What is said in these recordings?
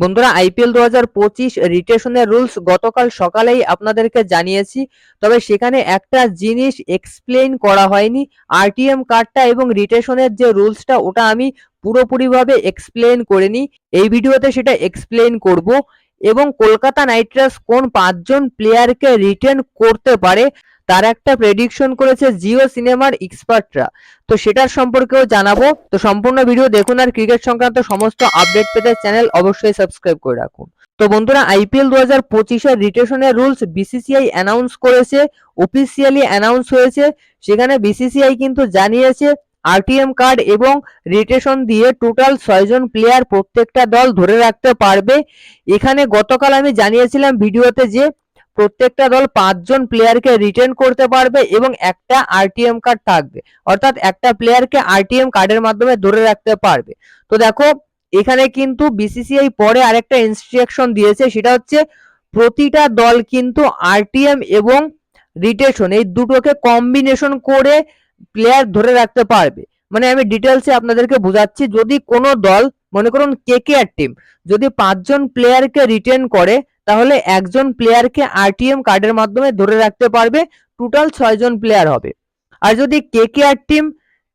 বন্ধুরা আইপিএল দু হাজার পঁচিশ রিটেশনের রুলস গতকাল সকালেই আপনাদেরকে জানিয়েছি। তবে সেখানে একটা জিনিস এক্সপ্লেইন করা হয়নি। আরটিএম কার্ডটা এবং রিটেশনের যে রুলসটা, ওটা আমি পুরোপুরিভাবে এক্সপ্লেন করিনি। এই ভিডিওতে সেটা এক্সপ্লেন করব। এবং কলকাতা নাইট রাইডার্স কোন পাঁচজন প্লেয়ারকে রিটেন করতে পারে তার একটা প্রেডিকশন করেছে জিও সিনেমার এক্সপার্টরা। তো সেটার সম্পর্কেও জানাব। তো সম্পূর্ণ ভিডিও দেখুন আর ক্রিকেট সংক্রান্ত সমস্ত আপডেট পেতে চ্যানেল অবশ্যই সাবস্ক্রাইব করে রাখুন। তো বন্ধুরা আইপিএল দু হাজার পঁচিশের রিটেশনের রুলস বিসিসিআই অ্যানাউন্স করেছে অফিসিয়ালি অ্যানাউন্স হয়েছে। সেখানে বিসিসিআই কিন্তু জানিয়েছে আরটিএম কার্ড এবং রিটেশন দিয়ে টোটাল ছয়জন প্লেয়ার প্রত্যেকটা দল ধরে রাখতে পারবে। এখানে গতকাল আমি জানিয়েছিলাম ভিডিওতে যে প্রত্যেকটা দল পাঁচজন প্লেয়ারকে রিটেন করতে পারবে এবং একটা আরটিএম কার্ড থাকবে। অর্থাৎ একটা প্লেয়ারকে আরটিএম কার্ডের মাধ্যমে ধরে রাখতে পারবে। তো দেখো, এখানে কিন্তু বিসিসিআই পরে আরেকটা ইনস্ট্রাকশন দিয়েছে, সেটা হচ্ছে প্রতিটা দল কিন্তু আরটিএম এবং রিটেশন এই দুটোকে কম্বিনেশন করে প্লেয়ার ধরে রাখতে পারবে। মানে আমি ডিটেলসে আপনাদেরকে বোঝাচ্ছি, যদি কোনো দল, মনে করুন কে কে আর টিম যদি পাঁচজন প্লেয়ারকে রিটেন করে তাহলে একজন প্লেয়ারকে আরটিএম কার্ডের মাধ্যমে ধরে রাখতে পারবে টোটাল ছয়জন প্লেয়ার হবে। আর যদি কে কে আর টিম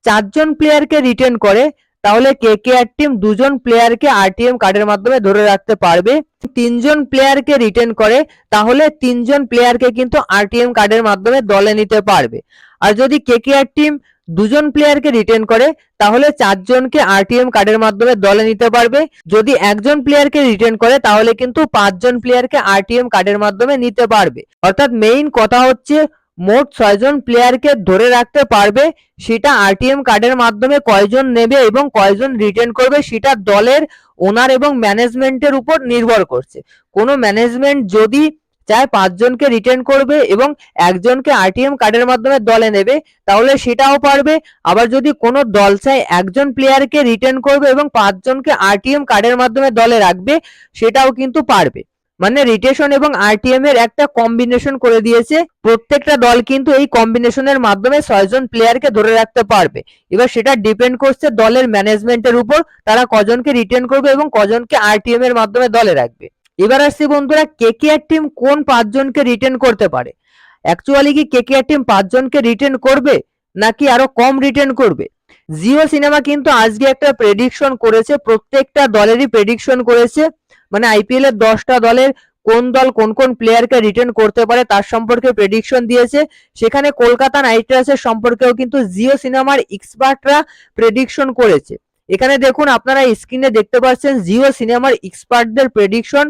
চারজন প্লেয়ারকে রিটেন করে, তাহলে কে কে আর টিম দুজন প্লেয়ারকে আরটিএম কার্ডের মাধ্যমে ধরে রাখতে পারবে। তিনজন প্লেয়ারকে রিটেন করে, তাহলে তিনজন প্লেয়ারকে কিন্তু আরটিএম কার্ডের মাধ্যমে দলে নিতে পারবে। আর যদি কে কে আর টিম দুজন প্লেয়ারকে রিটেন করে, তাহলে চারজনকে আরটিএম কার্ডের মাধ্যমে দলে নিতে পারবে। যদি একজন প্লেয়ারকে রিটেন করে, তাহলে কিন্তু পাঁচজন প্লেয়ারকে আরটিএম কার্ডের মাধ্যমে নিতে পারবে। অর্থাৎ মেইন কথা হচ্ছে, মোট ছয়জন প্লেয়ারকে ধরে রাখতে পারবে, সেটা আরটিএম কার্ডের মাধ্যমে কয়জন নেবে এবং কয়জন রিটেন করবে, সেটা দলের ওনার এবং ম্যানেজমেন্টের উপর নির্ভর করছে। কোনো ম্যানেজমেন্ট যদি চায় পাঁচজনকে রিটেন করবে এবং একজনকে আরটিএম কার্ডের মাধ্যমে দলে নেবে, তাহলে সেটাও পারবে। আবার যদি কোনো দল চায়, একজন প্লেয়ারকে রিটেন করবে এবং পাঁচজনকে আরটিএম কার্ডের মাধ্যমে দলে রাখবে, সেটাও কিন্তু পারবে। মানে রিটেশন এবং আরটিএম এর একটা কম্বিনেশন করে দিয়েছে। প্রত্যেকটা দল কিন্তু এই কম্বিনেশনের মাধ্যমে ছয়জন প্লেয়ারকে ধরে রাখতে পারবে। এবার সেটা ডিপেন্ড করছে দলের ম্যানেজমেন্টের উপর, তারা কজনকে রিটেন করবে এবং কজনকে আরটিএম এর মাধ্যমে দলে রাখবে। এবার আসছি বন্ধুরা কেকেআর টিম কোন পাঁচজনকে রিটেন করতে পারে? অ্যাকচুয়ালি কি কেকেআর টিম পাঁচজনকে রিটেন করবে, নাকি আরও কম রিটেন করবে? জিও সিনেমা কিন্তু আজকে একটা প্রেডিকশন করেছে, প্রত্যেকটা দলেরই প্রেডিকশন করেছে। মানে আইপিএল এর দশটা দলের কোন দল কোন কোন প্লেয়ারকে রিটেন করতে পারে, তার সম্পর্কে প্রেডিকশন দিয়েছে। সেখানে কলকাতা নাইট রাইডার্সের সম্পর্কেও কিন্তু জিও সিনেমার এক্সপার্টরা প্রেডিকশন করেছে। এখানে দেখুন, আপনারা স্ক্রিনে দেখতে পাচ্ছেন জিও সিনেমার এক্সপার্টদের প্রেডিকশন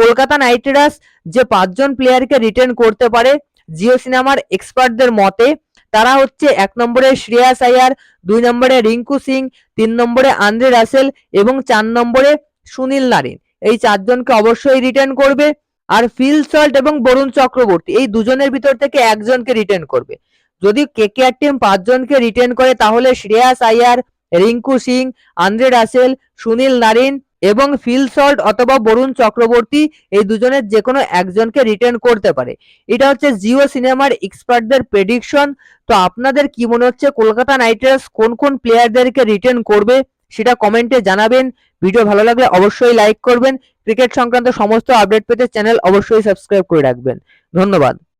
কলকাতা নাইট রাইডার্স যে পাঁচজন প্লেয়ারকে রিটেন করতে পারে জিও সিনেমার এক্সপার্টদের মতে, তারা হচ্ছে এক নম্বরে শ্রেয়াস আয়ার দুই নম্বরে রিঙ্কু সিং, তিন নম্বরে আন্দ্রে রাসেল এবং চার নম্বরে সুনীল নারিন। এই চারজনকে অবশ্যই রিটার্ন করবে। আর ফিল সল্ট এবং বরুণ চক্রবর্তী, এই দুজনের ভিতর থেকে একজনকে রিটার্ন করবে। যদি কেকেআর টিম পাঁচজনকে রিটেন করে, তাহলে শ্রেয়াস আয়ার রিঙ্কু সিং, আন্দ্রে রাসেল, সুনীল নারিন এবং ফিল সল্ট অথবা বরুণ চক্রবর্তী এই দুজনের যে কোনো একজনকে রিটার্ন করতে পারে। এটা হচ্ছে জিও সিনেমার এক্সপার্টদের প্রেডিকশন তো আপনাদের কি মনে হচ্ছে কলকাতা নাইট কোন কোন প্লেয়ারদেরকে রিটার্ন করবে সেটা কমেন্টে জানাবেন। ভিডিও ভালো লাগলে অবশ্যই লাইক করবেন। ক্রিকেট সংক্রান্ত সমস্ত আপডেট পেতে চ্যানেল অবশ্যই সাবস্ক্রাইব করে রাখবেন। ধন্যবাদ।